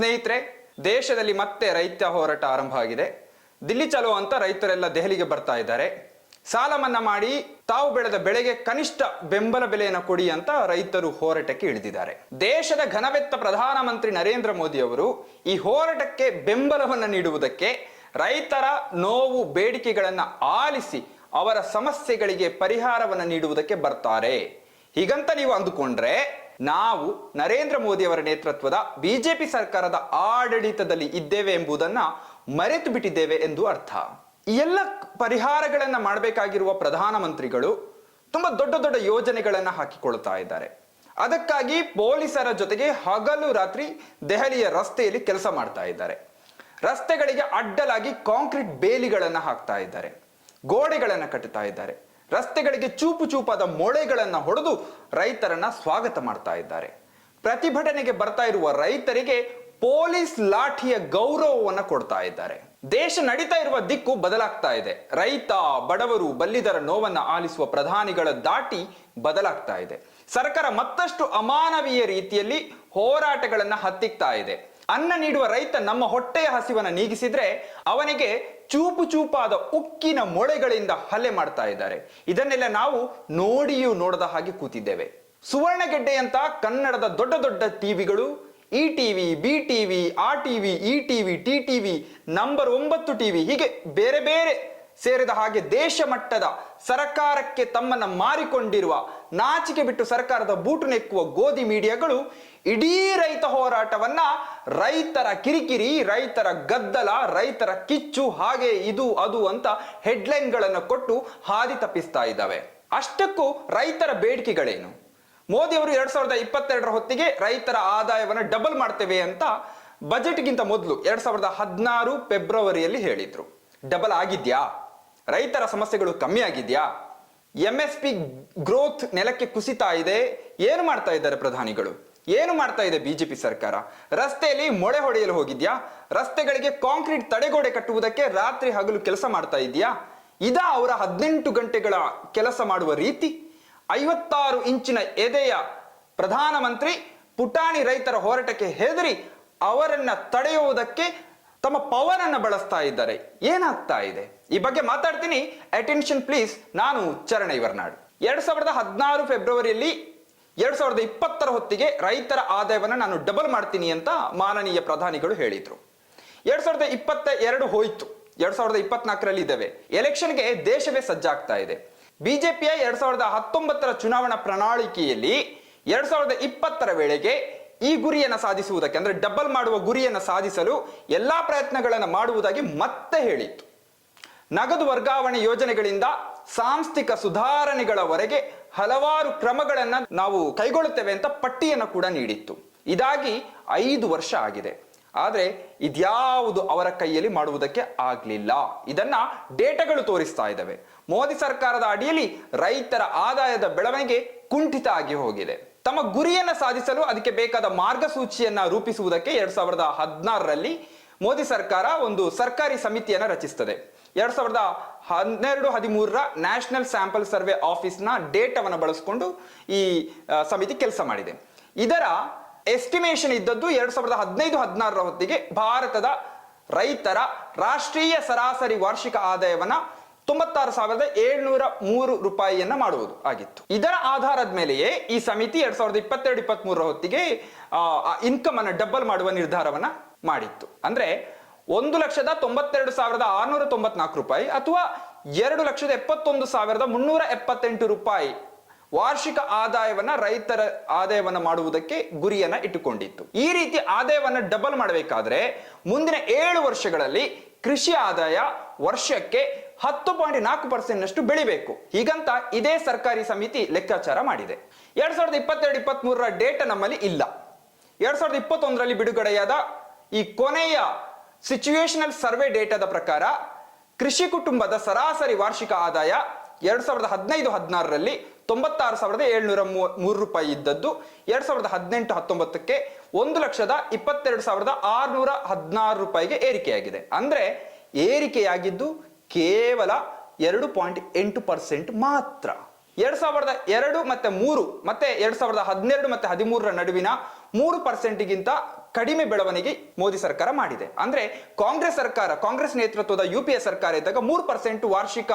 ಸ್ನೇಹಿತರೆ, ದೇಶದಲ್ಲಿ ಮತ್ತೆ ರೈತ ಹೋರಾಟ ಆರಂಭ ಆಗಿದೆ. ದಿಲ್ಲಿ ಚಲೋ ಅಂತ ರೈತರೆಲ್ಲ ದೆಹಲಿಗೆ ಬರ್ತಾ ಇದ್ದಾರೆ. ಸಾಲ ಮನ್ನಾ ಮಾಡಿ ತಾವು ಬೆಳೆದ ಬೆಳೆಗೆ ಕನಿಷ್ಠ ಬೆಂಬಲ ಬೆಲೆಯನ್ನು ಕೊಡಿ ಅಂತ ರೈತರು ಹೋರಾಟಕ್ಕೆ ಇಳಿದಿದ್ದಾರೆ. ದೇಶದ ಘನವೆತ್ತ ಪ್ರಧಾನಮಂತ್ರಿ ನರೇಂದ್ರ ಮೋದಿ ಅವರು ಈ ಹೋರಾಟಕ್ಕೆ ಬೆಂಬಲವನ್ನು ನೀಡುವುದಕ್ಕೆ ರೈತರ ನೋವು ಬೇಡಿಕೆಗಳನ್ನು ಆಲಿಸಿ ಅವರ ಸಮಸ್ಯೆಗಳಿಗೆ ಪರಿಹಾರವನ್ನು ನೀಡುವುದಕ್ಕೆ ಬರ್ತಾರೆ. ಹೀಗಂತ ನೀವು ಅಂದುಕೊಂಡ್ರೆ ನಾವು ನರೇಂದ್ರ ಮೋದಿ ಅವರ ನೇತೃತ್ವದ ಬಿಜೆಪಿ ಸರ್ಕಾರದ ಆಡಳಿತದಲ್ಲಿ ಇದ್ದೇವೆ ಎಂಬುದನ್ನ ಮರೆತು ಬಿಟ್ಟಿದ್ದೇವೆ ಎಂದು ಅರ್ಥ. ಈ ಎಲ್ಲ ಪರಿಹಾರಗಳನ್ನ ಮಾಡಬೇಕಾಗಿರುವ ಪ್ರಧಾನಮಂತ್ರಿಗಳು ತುಂಬಾ ದೊಡ್ಡ ದೊಡ್ಡ ಯೋಜನೆಗಳನ್ನ ಹಾಕಿಕೊಳ್ತಾ ಇದ್ದಾರೆ. ಅದಕ್ಕಾಗಿ ಪೊಲೀಸರ ಜೊತೆಗೆ ಹಗಲು ರಾತ್ರಿ ದೆಹಲಿಯ ರಸ್ತೆಯಲ್ಲಿ ಕೆಲಸ ಮಾಡ್ತಾ ಇದ್ದಾರೆ. ರಸ್ತೆಗಳಿಗೆ ಅಡ್ಡಲಾಗಿ ಕಾಂಕ್ರೀಟ್ ಬೇಲಿಗಳನ್ನು ಹಾಕ್ತಾ ಇದ್ದಾರೆ. ಗೋಡೆಗಳನ್ನು ಕಟ್ಟುತ್ತಾ ಇದ್ದಾರೆ. ರಸ್ತೆಗಳಿಗೆ ಚೂಪು ಚೂಪಾದ ಮೊಳೆಗಳನ್ನ ಹೊಡೆದು ರೈತರನ್ನ ಸ್ವಾಗತ ಮಾಡ್ತಾ ಇದ್ದಾರೆ. ಪ್ರತಿಭಟನೆಗೆ ಬರ್ತಾ ಇರುವ ರೈತರಿಗೆ ಪೊಲೀಸ್ ಲಾಠಿಯ ಗೌರವವನ್ನು ಕೊಡ್ತಾ ಇದ್ದಾರೆ. ದೇಶ ನಡೀತಾ ಇರುವ ದಿಕ್ಕು ಬದಲಾಗ್ತಾ ಇದೆ. ರೈತ, ಬಡವರು, ಬಲ್ಲಿದರ ನೋವನ್ನ ಆಲಿಸುವ ಪ್ರಧಾನಿಗಳ ದಾಟಿ ಬದಲಾಗ್ತಾ ಇದೆ. ಸರ್ಕಾರ ಮತ್ತಷ್ಟು ಅಮಾನವೀಯ ರೀತಿಯಲ್ಲಿ ಹೋರಾಟಗಳನ್ನ ಹತ್ತಿಕ್ತಾ ಇದೆ. ಅನ್ನ ನೀಡುವ ರೈತ ನಮ್ಮ ಹೊಟ್ಟೆಯ ಹಸಿವನ್ನ ನೀಗಿಸಿದ್ರೆ ಅವನಿಗೆ ಚೂಪು ಚೂಪಾದ ಉಕ್ಕಿನ ಮೊಳೆಗಳಿಂದ ಹಲ್ಲೆ ಮಾಡ್ತಾ ಇದ್ದಾರೆ. ಇದನ್ನೆಲ್ಲ ನಾವು ನೋಡಿಯೂ ನೋಡದ ಹಾಗೆ ಕೂತಿದ್ದೇವೆ. ಸುವರ್ಣಗೆಡ್ಡೆಯಂತ ಕನ್ನಡದ ದೊಡ್ಡ ದೊಡ್ಡ ಟಿವಿಗಳು ಇ ಟಿವಿ, ಬಿ ಟಿವಿ, ಆ TV E TV, T TV, number ಒಂಬತ್ತು ಟಿವಿ, ಹೀಗೆ ಬೇರೆ ಬೇರೆ ಸೇರಿದ ಹಾಗೆ ದೇಶ ಮಟ್ಟದ ಸರ್ಕಾರಕ್ಕೆ ತಮ್ಮನ್ನ ಮಾರಿಕೊಂಡಿರುವ, ನಾಚಿಕೆ ಬಿಟ್ಟು ಸರ್ಕಾರದ ಬೂಟು ನೆಕ್ಕುವ ಗೋಧಿ ಮೀಡಿಯಾಗಳು ಇಡೀ ರೈತ ಹೋರಾಟವನ್ನ ರೈತರ ಕಿರಿಕಿರಿ, ರೈತರ ಗದ್ದಲ, ರೈತರ ಕಿಚ್ಚು, ಹಾಗೆ ಇದು, ಅದು ಅಂತ ಹೆಡ್ಲೈನ್ಗಳನ್ನು ಕೊಟ್ಟು ಹಾದಿ ತಪ್ಪಿಸ್ತಾ ಇದ್ದಾವೆ. ಅಷ್ಟಕ್ಕೂ ರೈತರ ಬೇಡಿಕೆಗಳೇನು? ಮೋದಿ ಅವರು ಎರಡ್ ಸಾವಿರದ ಇಪ್ಪತ್ತೆರಡರ ಹೊತ್ತಿಗೆ ರೈತರ ಆದಾಯವನ್ನು ಡಬಲ್ ಮಾಡ್ತೇವೆ ಅಂತ ಬಜೆಟ್ಗಿಂತ ಮೊದಲು ಎರಡ್ ಸಾವಿರದ ಹದಿನಾರು ಫೆಬ್ರವರಿಯಲ್ಲಿ ಹೇಳಿದ್ರು. ಡಬಲ್ ಆಗಿದ್ಯಾ? ರೈತರ ಸಮಸ್ಯೆಗಳು ಕಮ್ಮಿ ಆಗಿದೆಯಾ? ಎಂ ಎಸ್ ಪಿ ಗ್ರೋತ್ ನೆಲಕ್ಕೆ ಕುಸಿತಾ ಇದೆ. ಏನು ಮಾಡ್ತಾ ಇದ್ದಾರೆ ಪ್ರಧಾನಿಗಳು? ಏನು ಮಾಡ್ತಾ ಇದೆ ಬಿಜೆಪಿ ಸರ್ಕಾರ? ರಸ್ತೆಯಲ್ಲಿ ಮೊಳೆ ಹೊಡೆಯಲು ಹೋಗಿದ್ಯಾ? ರಸ್ತೆಗಳಿಗೆ ಕಾಂಕ್ರೀಟ್ ತಡೆಗೋಡೆ ಕಟ್ಟುವುದಕ್ಕೆ ರಾತ್ರಿ ಹಗಲು ಕೆಲಸ ಮಾಡ್ತಾ ಇದೆಯಾ ಇದಾ ಅವರ ಹದಿನೆಂಟು ಗಂಟೆಗಳ ಕೆಲಸ ಮಾಡುವ ರೀತಿ? ಐವತ್ತಾರು ಇಂಚಿನ ಎದೆಯ ಪ್ರಧಾನಮಂತ್ರಿ ಪುಟಾಣಿ ರೈತರ ಹೋರಾಟಕ್ಕೆ ಹೆದರಿ ಅವರನ್ನ ತಡೆಯುವುದಕ್ಕೆ ತಮ್ಮ ಪವರ್ ಅನ್ನು ಬಳಸ್ತಾ ಇದ್ದಾರೆ. ಏನಾಗ್ತಾ ಇದೆ? ಈ ಬಗ್ಗೆ ಮಾತಾಡ್ತೀನಿ. ಅಟೆನ್ಷನ್ ಪ್ಲೀಸ್ ನಾನು ಚರಣ ಇವರ್ನಾಡ್ ಎರಡ್ ಸಾವಿರದ ಹದಿನಾರು ಫೆಬ್ರವರಿಯಲ್ಲಿ ಎರಡ್ ಸಾವಿರದ ಇಪ್ಪತ್ತರ ಹೊತ್ತಿಗೆ ರೈತರ ಆದಾಯವನ್ನು ನಾನು ಡಬಲ್ ಮಾಡ್ತೀನಿ ಅಂತ ಮಾನನೀಯ ಪ್ರಧಾನಿಗಳು ಹೇಳಿದ್ರು. ಎರಡ್ ಸಾವಿರದ ಇಪ್ಪತ್ತ ಎರಡು ಹೋಯ್ತು. ಎರಡ್ ಸಾವಿರದ ಇಪ್ಪತ್ನಾಲ್ಕರಲ್ಲಿ ಇದ್ದೇವೆ. ಎಲೆಕ್ಷನ್ಗೆ ದೇಶವೇ ಸಜ್ಜಾಗ್ತಾ ಇದೆ. ಬಿಜೆಪಿಯ ಎರಡ್ ಸಾವಿರದ ಹತ್ತೊಂಬತ್ತರ ಚುನಾವಣಾ ಪ್ರಣಾಳಿಕೆಯಲ್ಲಿ ಎರಡ್ ಸಾವಿರದ ಇಪ್ಪತ್ತರ ವೇಳೆಗೆ ಈ ಗುರಿಯನ್ನು ಸಾಧಿಸುವುದಕ್ಕೆ ಅಂದರೆ ಡಬಲ್ ಮಾಡುವ ಗುರಿಯನ್ನು ಸಾಧಿಸಲು ಎಲ್ಲ ಪ್ರಯತ್ನಗಳನ್ನು ಮಾಡುವುದಾಗಿ ಮತ್ತೆ ಹೇಳಿತ್ತು. ನಗದು ವರ್ಗಾವಣೆ ಯೋಜನೆಗಳಿಂದ ಸಾಂಸ್ಥಿಕ ಸುಧಾರಣೆಗಳವರೆಗೆ ಹಲವಾರು ಕ್ರಮಗಳನ್ನು ನಾವು ಕೈಗೊಳ್ಳುತ್ತೇವೆ ಅಂತ ಪಟ್ಟಿಯನ್ನು ಕೂಡ ನೀಡಿತ್ತು. ಇದಾಗಿ ಐದು ವರ್ಷ ಆಗಿದೆ. ಆದರೆ ಇದ್ಯಾವುದು ಅವರ ಕೈಯಲ್ಲಿ ಮಾಡುವುದಕ್ಕೆ ಆಗಲಿಲ್ಲ. ಇದನ್ನ ಡೇಟಾಗಳು ತೋರಿಸ್ತಾ ಇದ್ದಾವೆ. ಮೋದಿ ಸರ್ಕಾರದ ಅಡಿಯಲ್ಲಿ ರೈತರ ಆದಾಯದ ಬೆಳವಣಿಗೆ ಕುಂಠಿತ ಆಗಿ ಹೋಗಿದೆ. ತಮ್ಮ ಗುರಿಯನ್ನ ಸಾಧಿಸಲು ಅದಕ್ಕೆ ಬೇಕಾದ ಮಾರ್ಗಸೂಚಿಯನ್ನ ರೂಪಿಸುವುದಕ್ಕೆ ಎರಡ್ ಸಾವಿರದ ಹದಿನಾರರಲ್ಲಿ ಮೋದಿ ಸರ್ಕಾರ ಒಂದು ಸರ್ಕಾರಿ ಸಮಿತಿಯನ್ನ ರಚಿಸ್ತದೆ. ಎರಡ್ ಸಾವಿರದ ಹನ್ನೆರಡು ಹದಿಮೂರರ ನ್ಯಾಷನಲ್ ಸ್ಯಾಂಪಲ್ ಸರ್ವೆ ಆಫೀಸ್ನ ಡೇಟಾವನ್ನು ಬಳಸಿಕೊಂಡು ಈ ಸಮಿತಿ ಕೆಲಸ ಮಾಡಿದೆ. ಇದರ ಎಸ್ಟಿಮೇಷನ್ ಇದ್ದದ್ದು ಎರಡ್ ಸಾವಿರದ ಹದಿನೈದು ಹದಿನಾರರ ಹೊತ್ತಿಗೆ ಭಾರತದ ರೈತರ ರಾಷ್ಟ್ರೀಯ ಸರಾಸರಿ ವಾರ್ಷಿಕ ಆದಾಯವನ್ನ ತೊಂಬತ್ತಾರು ಸಾವಿರದ ಏಳ್ನೂರ ಮೂರು ರೂಪಾಯಿಯನ್ನ ಮಾಡುವುದು ಆಗಿತ್ತು. ಇದರ ಆಧಾರದ ಮೇಲೆಯೇ ಈ ಸಮಿತಿ ಎರಡ್ ಸಾವಿರದ ಇಪ್ಪತ್ತೆರಡು ಇಪ್ಪತ್ತ್ ಮೂರರ ಹೊತ್ತಿಗೆ ಇನ್ಕಮ್ ಅನ್ನ ಡಬಲ್ ಮಾಡುವ ನಿರ್ಧಾರವನ್ನ ಮಾಡಿತ್ತು. ಅಂದ್ರೆ ಒಂದು ಲಕ್ಷದ ತೊಂಬತ್ತೆರಡು ಸಾವಿರದ ಆರ್ನೂರ ತೊಂಬತ್ನಾಲ್ಕು ರೂಪಾಯಿ ಅಥವಾ ಎರಡು ಲಕ್ಷದ ಎಪ್ಪತ್ತೊಂದು ಸಾವಿರದ ಮುನ್ನೂರ ಎಪ್ಪತ್ತೆಂಟು ರೂಪಾಯಿ ವಾರ್ಷಿಕ ಆದಾಯವನ್ನ ರೈತರ ಆದಾಯವನ್ನ ಮಾಡುವುದಕ್ಕೆ ಗುರಿಯನ್ನ ಇಟ್ಟುಕೊಂಡಿತ್ತು. ಈ ರೀತಿ ಆದಾಯವನ್ನ ಡಬಲ್ ಮಾಡಬೇಕಾದ್ರೆ ಮುಂದಿನ ಏಳು ವರ್ಷಗಳಲ್ಲಿ ಕೃಷಿ ಆದಾಯ ವರ್ಷಕ್ಕೆ ಹತ್ತು ಪಾಯಿಂಟ್ ನಾಲ್ಕು ಪರ್ಸೆಂಟ್ ನಷ್ಟು ಬೆಳಿಬೇಕು. ಹೀಗಂತ ಇದೇ ಸರ್ಕಾರಿ ಸಮಿತಿ ಲೆಕ್ಕಾಚಾರ ಮಾಡಿದೆ. ಎರಡ್ ಸಾವಿರದ ಇಪ್ಪತ್ತೆರಡು ಇಪ್ಪತ್ತ್ ಮೂರರ ಡೇಟಾ ನಮ್ಮಲ್ಲಿ ಇಲ್ಲ. ಎರಡ್ ಸಾವಿರದ ಇಪ್ಪತ್ತೊಂದರಲ್ಲಿ ಬಿಡುಗಡೆಯಾದ ಈ ಕೊನೆಯ ಸಿಚುವೇಶನಲ್ ಸರ್ವೆ ಡೇಟಾದ ಪ್ರಕಾರ ಕೃಷಿ ಕುಟುಂಬದ ಸರಾಸರಿ ವಾರ್ಷಿಕ ಆದಾಯ ಎರಡ್ ಸಾವಿರದ ಹದಿನೈದು, ಹದಿನಾರರಲ್ಲಿ ತೊಂಬತ್ತಾರು ಸಾವಿರದ ಏಳ್ನೂರ ಮೂರು ರೂಪಾಯಿ ಇದ್ದದ್ದು. ಎರಡ್ ಸಾವಿರದ ಹದಿನೆಂಟು, ಹತ್ತೊಂಬತ್ತಕ್ಕೆ ಒಂದು ಲಕ್ಷದ ಇಪ್ಪತ್ತೆರಡು ಸಾವಿರದ ಆರ್ನೂರ ಹದಿನಾರು ರೂಪಾಯಿಗೆ ಏರಿಕೆಯಾಗಿದೆ. ಅಂದ್ರೆ ಏರಿಕೆಯಾಗಿದ್ದು ಕೇವಲ ಎರಡು ಪಾಯಿಂಟ್ ಎಂಟು ಪರ್ಸೆಂಟ್ ಮಾತ್ರ. ಎರಡ್ ಸಾವಿರದ ಎರಡು ಮತ್ತೆ ಮೂರು, ಮತ್ತೆ ಎರಡ್ ಸಾವಿರದ ಹದಿನೆರಡು ಮತ್ತೆ ಹದಿಮೂರರ ನಡುವಿನ ಮೂರು ಪರ್ಸೆಂಟ್ಗಿಂತ ಕಡಿಮೆ ಬೆಳವಣಿಗೆ ಮೋದಿ ಸರ್ಕಾರ ಮಾಡಿದೆ. ಅಂದ್ರೆ ಕಾಂಗ್ರೆಸ್ ಸರ್ಕಾರ, ಕಾಂಗ್ರೆಸ್ ನೇತೃತ್ವದ ಯು ಪಿ ಎ ಸರ್ಕಾರ ಇದ್ದಾಗ ಮೂರು ಪರ್ಸೆಂಟ್ ವಾರ್ಷಿಕ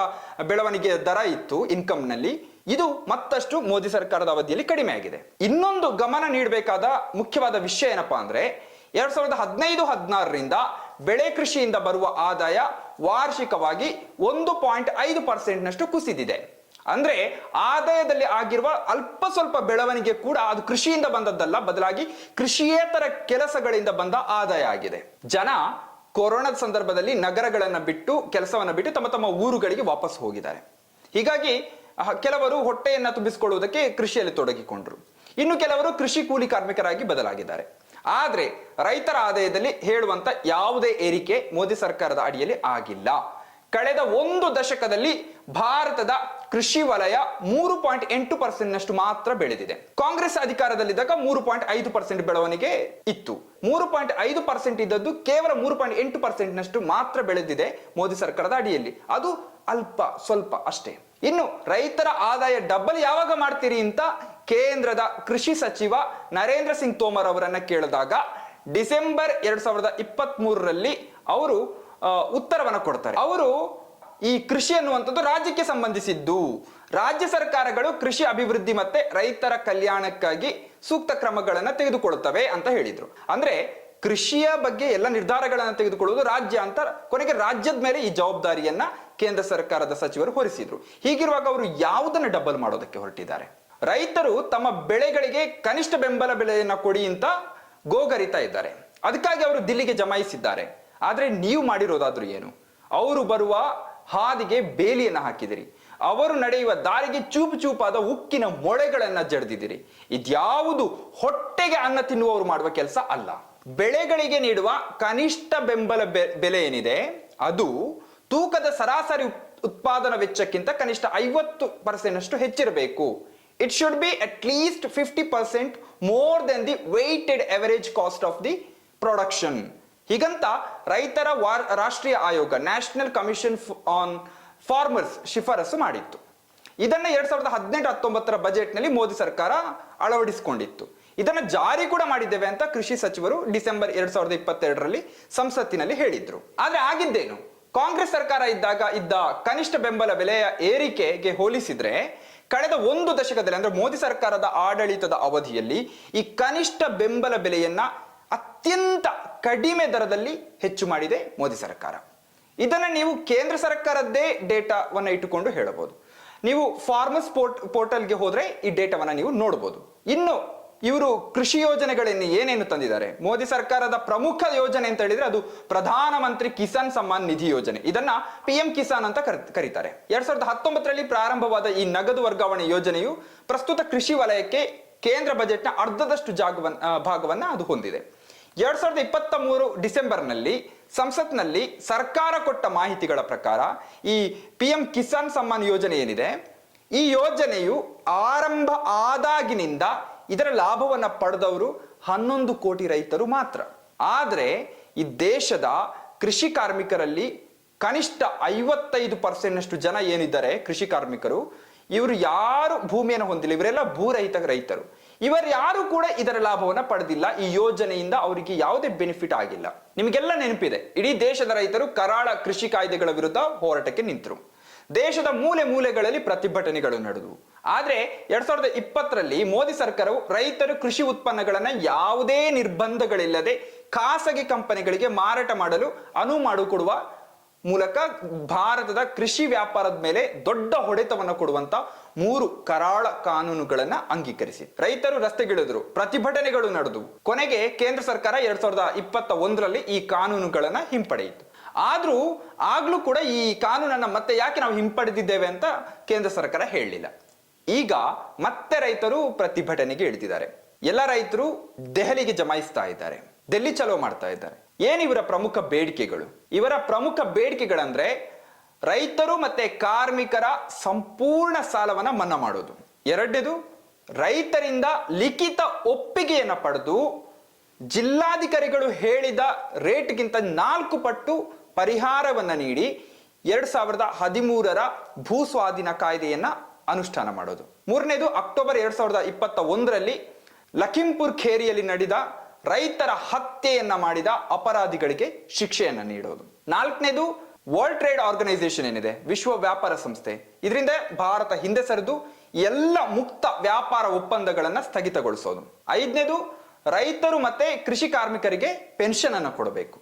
ಬೆಳವಣಿಗೆ ದರ ಇತ್ತು ಇನ್ಕಮ್ನಲ್ಲಿ ಇದು ಮತ್ತಷ್ಟು ಮೋದಿ ಸರ್ಕಾರದ ಅವಧಿಯಲ್ಲಿ ಕಡಿಮೆ ಆಗಿದೆ. ಇನ್ನೊಂದು ಗಮನ ನೀಡಬೇಕಾದ ಮುಖ್ಯವಾದ ವಿಷಯ ಏನಪ್ಪಾ ಅಂದ್ರೆ ಎರಡ್ ಸಾವಿರದ ಹದಿನೈದು, ಹದಿನಾರರಿಂದ ಬೆಳೆ ಕೃಷಿಯಿಂದ ಬರುವ ಆದಾಯ ವಾರ್ಷಿಕವಾಗಿ ಒಂದು ಪಾಯಿಂಟ್ ಐದು ಪರ್ಸೆಂಟ್ನಷ್ಟು ಕುಸಿದಿದೆ. ಅಂದ್ರೆ ಆದಾಯದಲ್ಲಿ ಆಗಿರುವ ಅಲ್ಪ ಸ್ವಲ್ಪ ಬೆಳವಣಿಗೆ ಕೂಡ ಅದು ಕೃಷಿಯಿಂದ ಬಂದದ್ದಲ್ಲ, ಬದಲಾಗಿ ಕೃಷಿಯೇತರ ಕೆಲಸಗಳಿಂದ ಬಂದ ಆದಾಯ ಆಗಿದೆ. ಜನ ಕೊರೋನಾದ ಸಂದರ್ಭದಲ್ಲಿ ನಗರಗಳನ್ನ ಬಿಟ್ಟು, ಕೆಲಸವನ್ನು ಬಿಟ್ಟು ತಮ್ಮ ತಮ್ಮ ಊರುಗಳಿಗೆ ವಾಪಸ್ ಹೋಗಿದ್ದಾರೆ. ಹೀಗಾಗಿ ಕೆಲವರು ಹೊಟ್ಟೆಯನ್ನ ತುಂಬಿಸಿಕೊಳ್ಳುವುದಕ್ಕೆ ಕೃಷಿಯಲ್ಲಿ ತೊಡಗಿಕೊಂಡರು. ಇನ್ನು ಕೆಲವರು ಕೃಷಿ ಕೂಲಿ ಕಾರ್ಮಿಕರಾಗಿ ಬದಲಾಗಿದ್ದಾರೆ. ಆದ್ರೆ ರೈತರ ಆದಾಯದಲ್ಲಿ ಹೇಳುವಂತ ಯಾವುದೇ ಏರಿಕೆ ಮೋದಿ ಸರ್ಕಾರದ ಅಡಿಯಲ್ಲಿ ಆಗಿಲ್ಲ. ಕಳೆದ ಒಂದು ದಶಕದಲ್ಲಿ ಭಾರತದ ಕೃಷಿ ವಲಯ ಮೂರು ಪಾಯಿಂಟ್ ಎಂಟು ಪರ್ಸೆಂಟ್ ನಷ್ಟು ಮಾತ್ರ ಬೆಳೆದಿದೆ. ಕಾಂಗ್ರೆಸ್ ಅಧಿಕಾರದಲ್ಲಿದ್ದಾಗ ಮೂರು ಪಾಯಿಂಟ್ ಐದು ಪರ್ಸೆಂಟ್ ಬೆಳವಣಿಗೆ ಇತ್ತು. ಮೂರು ಪಾಯಿಂಟ್ ಐದು ಪರ್ಸೆಂಟ್ ಇದ್ದದ್ದು ಕೇವಲ ಮೂರು ಪಾಯಿಂಟ್ ಎಂಟು ಪರ್ಸೆಂಟ್ ನಷ್ಟು ಮಾತ್ರ ಬೆಳೆದಿದೆ ಮೋದಿ ಸರ್ಕಾರದ ಅಡಿಯಲ್ಲಿ. ಅದು ಅಲ್ಪ ಸ್ವಲ್ಪ ಅಷ್ಟೇ. ಇನ್ನು ರೈತರ ಆದಾಯ ಡಬ್ಬಲ್ ಯಾವಾಗ ಮಾಡ್ತೀರಿ ಅಂತ ಕೇಂದ್ರದ ಕೃಷಿ ಸಚಿವ ನರೇಂದ್ರ ಸಿಂಗ್ ತೋಮರ್ ಅವರನ್ನ ಕೇಳಿದಾಗ ಡಿಸೆಂಬರ್ ಎರಡ್ ಸಾವಿರದ ಇಪ್ಪತ್ತ್ ಮೂರರಲ್ಲಿ ಅವರು ಉತ್ತರವನ್ನು ಕೊಡ್ತಾರೆ. ಅವರು ಈ ಕೃಷಿ ಅನ್ನುವಂಥದ್ದು ರಾಜ್ಯಕ್ಕೆ ಸಂಬಂಧಿಸಿದ್ದು. ರಾಜ್ಯ ಸರ್ಕಾರಗಳು ಕೃಷಿ ಅಭಿವೃದ್ಧಿ ಮತ್ತೆ ರೈತರ ಕಲ್ಯಾಣಕ್ಕಾಗಿ ಸೂಕ್ತ ಕ್ರಮಗಳನ್ನು ತೆಗೆದುಕೊಳ್ಳುತ್ತವೆ ಅಂತ ಹೇಳಿದ್ರು. ಅಂದ್ರೆ ಕೃಷಿಯ ಬಗ್ಗೆ ಎಲ್ಲ ನಿರ್ಧಾರಗಳನ್ನು ತೆಗೆದುಕೊಳ್ಳುವುದು ರಾಜ್ಯ ಅಂತ ಕೊನೆಗೆ ರಾಜ್ಯದ ಮೇಲೆ ಈ ಜವಾಬ್ದಾರಿಯನ್ನ ಕೇಂದ್ರ ಸರ್ಕಾರದ ಸಚಿವರು ಹೊರಿಸಿದ್ರು. ಹೀಗಿರುವಾಗ ಅವರು ಯಾವುದನ್ನು ಡಬಲ್ ಮಾಡೋದಕ್ಕೆ ಹೊರಟಿದ್ದಾರೆ? ರೈತರು ತಮ್ಮ ಬೆಳೆಗಳಿಗೆ ಕನಿಷ್ಠ ಬೆಂಬಲ ಬೆಲೆಯನ್ನ ಕೊಡಿ ಅಂತ ಗೋಗರಿತಾ ಇದ್ದಾರೆ. ಅದಕ್ಕಾಗಿ ಅವರು ದಿಲ್ಲಿಗೆ ಜಮಾಯಿಸಿದ್ದಾರೆ. ಆದ್ರೆ ನೀವು ಮಾಡಿರೋದಾದ್ರೂ ಏನು? ಅವರು ಬರುವ ಹಾದಿಗೆ ಬೇಲಿಯನ್ನ ಹಾಕಿದಿರಿ. ಅವರು ನಡೆಯುವ ದಾರಿಗೆ ಚೂಪು ಚೂಪಾದ ಉಕ್ಕಿನ ಮೊಳೆಗಳನ್ನ ಜಡ್ದಿದಿರಿ. ಇದ್ಯಾವುದು ಹೊಟ್ಟೆಗೆ ಅನ್ನ ತಿನ್ನುವವರು ಮಾಡುವ ಕೆಲಸ ಅಲ್ಲ. ಬೆಳೆಗಳಿಗೆ ನೀಡುವ ಕನಿಷ್ಠ ಬೆಂಬಲ ಬೆಲೆ ಏನಿದೆ? ಅದು ತೂಕದ ಸರಾಸರಿ ಉತ್- ಉತ್ಪಾದನಾ ವೆಚ್ಚಕ್ಕಿಂತ ಕನಿಷ್ಠ ಐವತ್ತು ಪರ್ಸೆಂಟ್ ಅಷ್ಟು ಹೆಚ್ಚಿರಬೇಕು. It should be at least fifty percent more than the weighted average cost of the production ಹೀಗಂತ ರೈತರ ರಾಷ್ಟ್ರೀಯ ಆಯೋಗ ನ್ಯಾಷನಲ್ ಕಮಿಷನ್ ಆನ್ ಫಾರ್ಮರ್ಸ್ ಶಿಫಾರಸು ಮಾಡಿತ್ತು. ಇದನ್ನ ಎರಡ್ ಸಾವಿರದ ಹದಿನೆಂಟು, ಹತ್ತೊಂಬತ್ತರ ಬಜೆಟ್ನಲ್ಲಿ ಮೋದಿ ಸರ್ಕಾರ ಅಳವಡಿಸಿಕೊಂಡಿತ್ತು. ಇದನ್ನ ಜಾರಿ ಕೂಡ ಮಾಡಿದ್ದೇವೆ ಅಂತ ಕೃಷಿ ಸಚಿವರು ಡಿಸೆಂಬರ್ ಎರಡ್ ಸಾವಿರದ ಇಪ್ಪತ್ತೆರಡರಲ್ಲಿ ಸಂಸತ್ತಿನಲ್ಲಿ ಹೇಳಿದ್ರು. ಆದ್ರೆ ಆಗಿದ್ದೇನು? ಕಾಂಗ್ರೆಸ್ ಸರ್ಕಾರ ಇದ್ದಾಗ ಇದ್ದ ಕನಿಷ್ಠ ಬೆಂಬಲ ಬೆಲೆಯ ಏರಿಕೆಗೆ ಹೋಲಿಸಿದ್ರೆ ಕಳೆದ ಒಂದು ದಶಕದಲ್ಲಿ ಅಂದ್ರೆ ಮೋದಿ ಸರ್ಕಾರದ ಆಡಳಿತದ ಅವಧಿಯಲ್ಲಿ ಈ ಕನಿಷ್ಠ ಬೆಂಬಲ ಬೆಲೆಯನ್ನ ಅತ್ಯಂತ ಕಡಿಮೆ ದರದಲ್ಲಿ ಹೆಚ್ಚು ಮಾಡಿದೆ ಮೋದಿ ಸರ್ಕಾರ. ಇದನ್ನ ನೀವು ಕೇಂದ್ರ ಸರ್ಕಾರದ್ದೇ ಡೇಟಾವನ್ನ ಇಟ್ಟುಕೊಂಡು ಹೇಳಬಹುದು. ನೀವು ಫಾರ್ಮರ್ಸ್ ಪೋರ್ಟ್, ಪೋರ್ಟಲ್ಗೆ ಹೋದ್ರೆ ಈ ಡೇಟಾವನ್ನ ನೀವು ನೋಡಬಹುದು ಇನ್ನು ಇವರು ಕೃಷಿ ಯೋಜನೆಗಳನ್ನು ಏನೇನು ತಂದಿದ್ದಾರೆ? ಮೋದಿ ಸರ್ಕಾರದ ಪ್ರಮುಖ ಯೋಜನೆ ಅಂತ ಹೇಳಿದ್ರೆ ಅದು ಪ್ರಧಾನಮಂತ್ರಿ ಕಿಸಾನ್ ಸಮ್ಮಾನ್ ನಿಧಿ ಯೋಜನೆ. ಇದನ್ನ ಪಿ ಎಂ ಕಿಸಾನ್ ಅಂತ ಕರ್- ಕರೀತಾರೆ. ಎರಡ್ ಸಾವಿರದ ಹತ್ತೊಂಬತ್ತರಲ್ಲಿ ಪ್ರಾರಂಭವಾದ ಈ ನಗದು ವರ್ಗಾವಣೆ ಯೋಜನೆಯು ಪ್ರಸ್ತುತ ಕೃಷಿ ವಲಯಕ್ಕೆ ಕೇಂದ್ರ ಬಜೆಟ್ನ ಅರ್ಧದಷ್ಟು ಭಾಗವನ್ನ ಅದು ಹೊಂದಿದೆ. ಎರಡ್ ಸಾವಿರದ ಇಪ್ಪತ್ತ ಮೂರು ಡಿಸೆಂಬರ್ನಲ್ಲಿ ಸಂಸತ್ನಲ್ಲಿ ಸರ್ಕಾರ ಕೊಟ್ಟ ಮಾಹಿತಿಗಳ ಪ್ರಕಾರ ಈ ಪಿ ಎಂ ಕಿಸಾನ್ ಸಮ್ಮಾನ್ ಯೋಜನೆ ಏನಿದೆ? ಈ ಯೋಜನೆಯು ಆರಂಭ ಆದಾಗಿನಿಂದ ಇದರ ಲಾಭವನ್ನ ಪಡೆದವರು ಹನ್ನೊಂದು ಕೋಟಿ ರೈತರು ಮಾತ್ರ. ಆದರೆ ಈ ದೇಶದ ಕೃಷಿ ಕಾರ್ಮಿಕರಲ್ಲಿ ಕನಿಷ್ಠ ಐವತ್ತೈದು ಪರ್ಸೆಂಟ್ನಷ್ಟು ಜನ ಏನಿದ್ದಾರೆ ಕೃಷಿ ಕಾರ್ಮಿಕರು, ಇವರು ಯಾರು ಭೂಮಿಯನ್ನು ಹೊಂದಿಲ್ಲ, ಇವರೆಲ್ಲ ಭೂರಹಿತ ರೈತರು. ಇವರು ಯಾರು ಕೂಡ ಇದರ ಲಾಭವನ್ನ ಪಡೆದಿಲ್ಲ, ಈ ಯೋಜನೆಯಿಂದ ಅವರಿಗೆ ಯಾವುದೇ ಬೆನಿಫಿಟ್ ಆಗಿಲ್ಲ. ನಿಮಗೆಲ್ಲ ನೆನಪಿದೆ, ಇಡೀ ದೇಶದ ರೈತರು ಕರಾಳ ಕೃಷಿ ಕಾಯ್ದೆಗಳ ವಿರುದ್ಧ ಹೋರಾಟಕ್ಕೆ ನಿಂತರು. ದೇಶದ ಮೂಲೆ ಮೂಲೆಗಳಲ್ಲಿ ಪ್ರತಿಭಟನೆಗಳು ನಡೆದವು. ಆದ್ರೆ ಎರಡ್ ಸಾವಿರದ ಇಪ್ಪತ್ತರಲ್ಲಿ ಮೋದಿ ಸರ್ಕಾರವು ರೈತರು ಕೃಷಿ ಉತ್ಪನ್ನಗಳನ್ನು ಯಾವುದೇ ನಿರ್ಬಂಧಗಳಿಲ್ಲದೆ ಖಾಸಗಿ ಕಂಪನಿಗಳಿಗೆ ಮಾರಾಟ ಮಾಡಲು ಅನುವು ಮಾಡಿಕೊಡುವ ಮೂಲಕ ಭಾರತದ ಕೃಷಿ ವ್ಯಾಪಾರದ ಮೇಲೆ ದೊಡ್ಡ ಹೊಡೆತವನ್ನು ಕೊಡುವಂತ ಮೂರು ಕರಾಳ ಕಾನೂನುಗಳನ್ನು ಅಂಗೀಕರಿಸಿ. ರೈತರು ರಸ್ತೆಗಿಳಿದ್ರು, ಪ್ರತಿಭಟನೆಗಳು ನಡೆದವು. ಕೊನೆಗೆ ಕೇಂದ್ರ ಸರ್ಕಾರ ಎರಡ್ ಸಾವಿರದ ಇಪ್ಪತ್ತ ಒಂದರಲ್ಲಿ ಈ ಕಾನೂನುಗಳನ್ನು ಹಿಂಪಡೆಯಿತು. ಆದರೂ ಆಗ್ಲೂ ಕೂಡ ಈ ಕಾನೂನನ್ನ ಮತ್ತೆ ಯಾಕೆ ನಾವು ಹಿಂಪಡೆದಿದ್ದೇವೆ ಅಂತ ಕೇಂದ್ರ ಸರ್ಕಾರ ಹೇಳಲಿಲ್ಲ. ಈಗ ಮತ್ತೆ ರೈತರು ಪ್ರತಿಭಟನೆಗೆ ಇಳಿದಿದ್ದಾರೆ. ಎಲ್ಲ ರೈತರು ದೆಹಲಿಗೆ ಜಮಾಯಿಸ್ತಾ ಇದ್ದಾರೆ. ಡೆಲ್ಲಿ ಚಲೋ ಮಾಡ್ತಾ ಇದ್ದಾರೆ. ಏನು ಇವರ ಪ್ರಮುಖ ಬೇಡಿಕೆಗಳು? ಇವರ ಪ್ರಮುಖ ಬೇಡಿಕೆಗಳಂದ್ರೆ ರೈತರು ಮತ್ತೆ ಕಾರ್ಮಿಕರ ಸಂಪೂರ್ಣ ಸಾಲವನ್ನ ಮನ್ನಾ ಮಾಡೋದು. ಎರಡನೇದು, ರೈತರಿಂದ ಲಿಖಿತ ಒಪ್ಪಿಗೆಯನ್ನ ಪಡೆದು ಜಿಲ್ಲಾಧಿಕಾರಿಗಳು ಹೇಳಿದ ರೇಟ್ಗಿಂತ ನಾಲ್ಕು ಪಟ್ಟು ಪರಿಹಾರವನ್ನ ನೀಡಿ ಎರಡು ಸಾವಿರದ ಹದಿಮೂರರ ಭೂ ಸ್ವಾಧೀನ ಕಾಯ್ದೆಯನ್ನ ಅನುಷ್ಠಾನ ಮಾಡೋದು. ಮೂರನೇದು, ಅಕ್ಟೋಬರ್ ಎರಡ್ ಸಾವಿರದ ಇಪ್ಪತ್ತ ಒಂದರಲ್ಲಿ ಲಖಿಂಪುರ್ ಖೇರಿಯಲ್ಲಿ ನಡೆದ ರೈತರ ಹತ್ಯೆಯನ್ನ ಮಾಡಿದ ಅಪರಾಧಿಗಳಿಗೆ ಶಿಕ್ಷೆಯನ್ನ ನೀಡೋದು. ನಾಲ್ಕನೇದು, ವರ್ಲ್ಡ್ ಟ್ರೇಡ್ ಆರ್ಗನೈಸೇಷನ್ ಏನಿದೆ? ವಿಶ್ವ ವ್ಯಾಪಾರ ಸಂಸ್ಥೆ. ಇದರಿಂದ ಭಾರತ ಹಿಂದೆ ಸರಿದು ಎಲ್ಲ ಮುಕ್ತ ವ್ಯಾಪಾರ ಒಪ್ಪಂದಗಳನ್ನ ಸ್ಥಗಿತಗೊಳಿಸೋದು. ಐದನೇದು, ರೈತರು ಮತ್ತೆ ಕೃಷಿ ಕಾರ್ಮಿಕರಿಗೆ ಪೆನ್ಷನ್ ಅನ್ನು ಕೊಡಬೇಕು.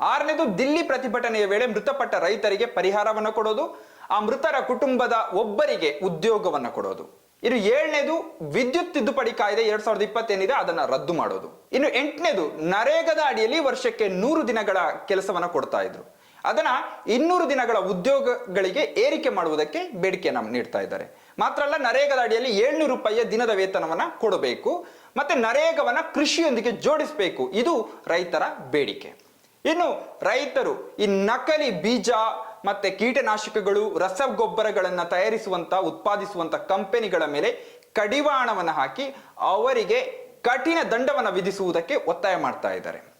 ಆರನೇದು, ದಿಲ್ಲಿ ಪ್ರತಿಭಟನೆಯ ವೇಳೆ ಮೃತಪಟ್ಟ ರೈತರಿಗೆ ಪರಿಹಾರವನ್ನು ಕೊಡೋದು. ಆ ಮೃತರ ಕುಟುಂಬದ ಒಬ್ಬರಿಗೆ ಉದ್ಯೋಗವನ್ನ ಕೊಡೋದು. ಇನ್ನು ಏಳನೇದು ವಿದ್ಯುತ್ ತಿದ್ದುಪಡಿ ಕಾಯ್ದೆ ಎರಡ್ ಸಾವಿರದ ಇಪ್ಪತ್ತೇನಿದೆ, ಅದನ್ನ ರದ್ದು ಮಾಡೋದು. ಇನ್ನು ಎಂಟನೇದು ನರೇಗದ ಅಡಿಯಲ್ಲಿ ವರ್ಷಕ್ಕೆ ನೂರು ದಿನಗಳ ಕೆಲಸವನ್ನ ಕೊಡ್ತಾ ಇದ್ರು. ಅದನ್ನ ಇನ್ನೂರು ದಿನಗಳ ಉದ್ಯೋಗಗಳಿಗೆ ಏರಿಕೆ ಮಾಡುವುದಕ್ಕೆ ಬೇಡಿಕೆ ಬೇಡಿಕೆಯನ್ನ ನೀಡ್ತಾ ಇದ್ದಾರೆ. ಮಾತ್ರ ಅಲ್ಲ, ನರೇಗದ ಅಡಿಯಲ್ಲಿ ಏಳ್ನೂರು ರೂಪಾಯಿಯ ದಿನದ ವೇತನವನ್ನ ಕೊಡಬೇಕು, ಮತ್ತೆ ನರೇಗವನ್ನ ಕೃಷಿಯೊಂದಿಗೆ ಜೋಡಿಸಬೇಕು. ಇದು ರೈತರ ಬೇಡಿಕೆ. ಇನ್ನು ರೈತರು ಈ ನಕಲಿ ಬೀಜ ಮತ್ತೆ ಕೀಟನಾಶಕಗಳು, ರಸಗೊಬ್ಬರಗಳನ್ನು ತಯಾರಿಸುವಂತ, ಉತ್ಪಾದಿಸುವಂತ ಕಂಪನಿಗಳ ಮೇಲೆ ಕಡಿವಾಣವನ್ನು ಹಾಕಿ ಅವರಿಗೆ ಕಠಿಣ ದಂಡವನ್ನು ವಿಧಿಸುವುದಕ್ಕೆ ಒತ್ತಾಯ ಮಾಡ್ತಾ ಇದ್ದಾರೆ.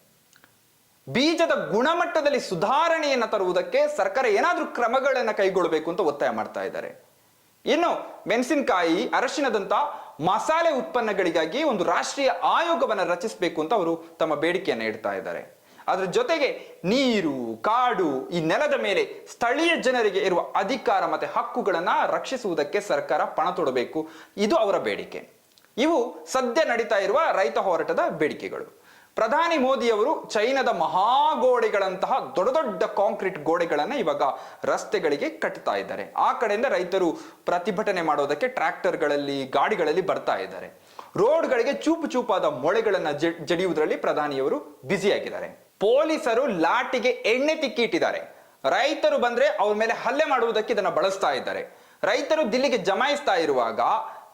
ಬೀಜದ ಗುಣಮಟ್ಟದಲ್ಲಿ ಸುಧಾರಣೆಯನ್ನು ತರುವುದಕ್ಕೆ ಸರ್ಕಾರ ಏನಾದರೂ ಕ್ರಮಗಳನ್ನು ಕೈಗೊಳ್ಳಬೇಕು ಅಂತ ಒತ್ತಾಯ ಮಾಡ್ತಾ ಇದ್ದಾರೆ. ಇನ್ನು ಮೆಣಸಿನಕಾಯಿ, ಅರಶಿನದಂತ ಮಸಾಲೆ ಉತ್ಪನ್ನಗಳಿಗಾಗಿ ಒಂದು ರಾಷ್ಟ್ರೀಯ ಆಯೋಗವನ್ನು ರಚಿಸಬೇಕು ಅಂತ ಅವರು ತಮ್ಮ ಬೇಡಿಕೆಯನ್ನು ಇಡ್ತಾ ಇದ್ದಾರೆ. ಅದ್ರ ಜೊತೆಗೆ ನೀರು, ಕಾಡು, ಈ ನೆಲದ ಮೇಲೆ ಸ್ಥಳೀಯ ಜನರಿಗೆ ಇರುವ ಅಧಿಕಾರ ಮತ್ತೆ ಹಕ್ಕುಗಳನ್ನ ರಕ್ಷಿಸುವುದಕ್ಕೆ ಸರ್ಕಾರ ಪಣ ತೊಡಬೇಕು. ಇದು ಅವರ ಬೇಡಿಕೆ. ಇವು ಸದ್ಯ ನಡೀತಾ ಇರುವ ರೈತ ಹೋರಾಟದ ಬೇಡಿಕೆಗಳು. ಪ್ರಧಾನಿ ಮೋದಿಯವರು ಚೈನಾದ ಮಹಾಗೋಡೆಗಳಂತಹ ದೊಡ್ಡ ದೊಡ್ಡ ಕಾಂಕ್ರೀಟ್ ಗೋಡೆಗಳನ್ನ ಇವಾಗ ರಸ್ತೆಗಳಿಗೆ ಕಟ್ತಾ ಇದ್ದಾರೆ. ಆ ಕಡೆಯಿಂದ ರೈತರು ಪ್ರತಿಭಟನೆ ಮಾಡೋದಕ್ಕೆ ಟ್ರ್ಯಾಕ್ಟರ್ಗಳಲ್ಲಿ, ಗಾಡಿಗಳಲ್ಲಿ ಬರ್ತಾ ಇದ್ದಾರೆ. ರೋಡ್ಗಳಿಗೆ ಚೂಪು ಚೂಪಾದ ಮೊಳೆಗಳನ್ನ ಜಡಿಯುವುದರಲ್ಲಿ ಪ್ರಧಾನಿಯವರು ಬ್ಯುಸಿಯಾಗಿದ್ದಾರೆ. ಪೊಲೀಸರು ಲಾಟಿಗೆ ಎಣ್ಣೆ ತಿಕ್ಕಿಟ್ಟಿದ್ದಾರೆ ರೈತರು ಬಂದ್ರೆ ಅವ್ರ ಮೇಲೆ ಹಲ್ಲೆ ಮಾಡುವುದಕ್ಕೆ ಇದನ್ನ ಬಳಸ್ತಾ ಇದ್ದಾರೆ. ರೈತರು ದಿಲ್ಲಿಗೆ ಜಮಾಯಿಸ್ತಾ ಇರುವಾಗ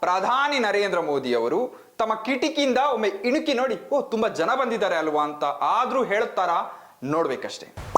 ಪ್ರಧಾನಿ ನರೇಂದ್ರ ಮೋದಿ ಅವರು ತಮ್ಮ ಕಿಟಕಿಯಿಂದ ಒಮ್ಮೆ ಇಣುಕಿ ನೋಡಿ, ಓ, ತುಂಬಾ ಜನ ಬಂದಿದ್ದಾರೆ ಅಲ್ವಾ ಅಂತ ಆದ್ರೂ ಹೇಳುತ್ತಾರಾ? ನೋಡ್ಬೇಕಷ್ಟೇ.